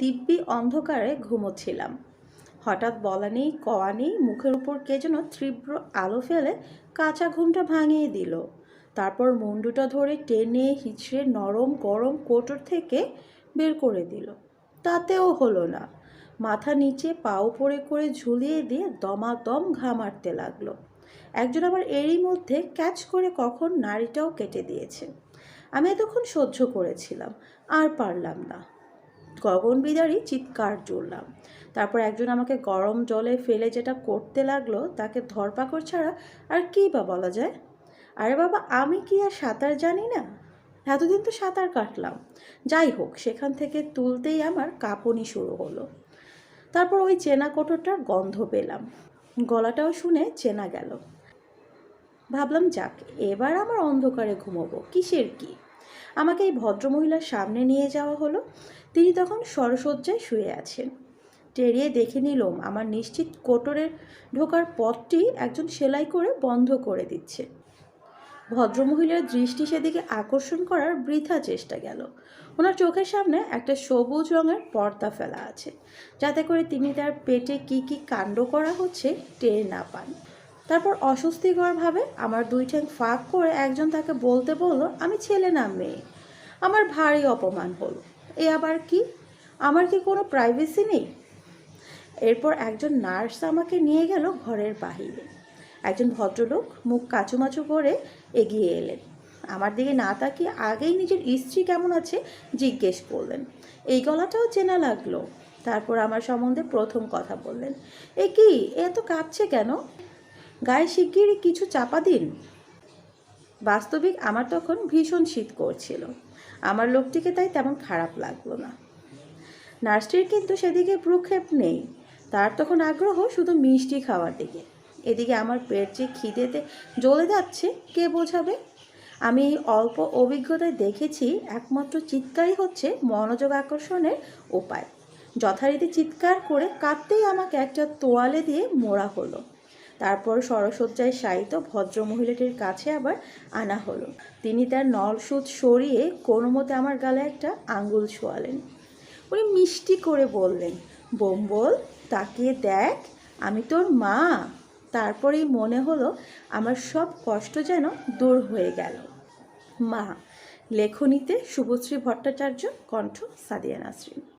দিব্যি অন্ধকারে ঘুমোচ্ছিলাম। হঠাৎ বলা নেই, কওয়া নেই, মুখের উপর কে যেন তীব্র আলো ফেলে কাঁচা ঘুমটা ভাঙিয়ে দিল। তারপর মুন্ডুটা ধরে টেনে হিচড়ে নরম গরম কোটর থেকে বের করে দিল। তাতেও হলো না। মাথা নিচে পা উপরে করে ঝুলিয়ে দিয়ে দমাদম ঘা মারতে লাগল। একজন আবার এরই মধ্যে ক্যাচ করে কখন নাড়িটাও কেটে দিয়েছে। আমি এতক্ষণ সহ্য করেছিলাম, আর পারলাম না। গগন বিদারি চিৎকার জুড়লাম। তারপর একজন আমাকে গরম জলে ফেলে যেটা করতে লাগল, তাকে ধরপাকড় ছাড়া আর কী বা বলা যায়? আরে বাবা, আমি কি আর সাঁতার জানি না? এতদিন তো সাঁতার কাটলাম। যাই হোক, সেখান থেকে তুলতেই আমার কাঁপুনি শুরু হলো। তারপর ওই চেনা কোটরটার গন্ধ পেলাম। গলাটাও শুনে চেনা গেল। ভাবলাম, যাক, এবার আমার অন্ধকারে ঘুমোবো। কিসের কি? আমাকে এই ভদ্রমহিলার সামনে নিয়ে যাওয়া হলো। তিনি তখন সরসজ্জায় শুয়ে আছেন। টেরিয়ে দেখে নিলাম, আমার নিশ্চিত কোটরের ঢোকার পথটি একজন সেলাই করে বন্ধ করে দিচ্ছে। ভদ্রমহিলার দৃষ্টি সেদিকে আকর্ষণ করার বৃথা চেষ্টা গেল। ওনার চোখের সামনে একটা সবুজ রঙের পর্দা ফেলা আছে। যাতে করে তিনি তার পেটে কি কি কাণ্ড করা হচ্ছে টের না পান। তারপর অস্বস্তিকরভাবে আমার দুই ঠ্যাং ফাঁক করে একজন তাকে বলতে বলল, আমি ছেলে না, মেয়ে। আমার ভারী অপমান হলো। এ আবার কি? আমার কি কোনো প্রাইভেসি নেই? এরপর একজন নার্স আমাকে নিয়ে গেল ঘরের বাহিরে। একজন ভদ্রলোক মুখ কাচুমাচু করে এগিয়ে এলেন। আমার দিকে না তাকিয়ে আগেই নিজের স্ত্রী কেমন আছে জিজ্ঞেস করলেন। এই গলাটাও চেনা লাগল। তারপর আমার সম্বন্ধে প্রথম কথা বললেন। এ কি? এত কাঁপছে কেন? গায়ে শিগগিরই কিছু চাপা দিন। বাস্তবিক আমার তখন ভীষণ শীত করছিল। আমার লোকটিকে তাই তেমন খারাপ লাগল না। নার্সটির কিন্তু সেদিকে প্রক্ষেপ নেই। তার তখন আগ্রহ শুধু মিষ্টি খাওয়ার দিকে। এদিকে আমার পেট যে খিদেতে জ্বলে যাচ্ছে, কে বোঝাবে? আমি অল্প অভিজ্ঞতায় দেখেছি একমাত্র চিৎকারই হচ্ছে মনোযোগ আকর্ষণের উপায়। যথারীতি চিৎকার করে কাঁদতেই আমাকে একটা তোয়ালে দিয়ে মোড়া হলো। তারপর সরসজ্জায় শায়িত ভদ্রমহিলাটির কাছে আবার আনা হলো। তিনি তার নলসুদ সরিয়ে কোনো মতে আমার গালে একটা আঙ্গুল ছোয়ালেন। উনি মিষ্টি করে বললেন, বোম্বল, তাকিয়ে দেখ, আমি তোর মা। তারপরেই মনে হলো আমার সব কষ্ট যেন দূর হয়ে গেল। মা, লেখনীতে শুভশ্রী ভট্টাচার্য, কণ্ঠ সাদিয়া নাসরিন।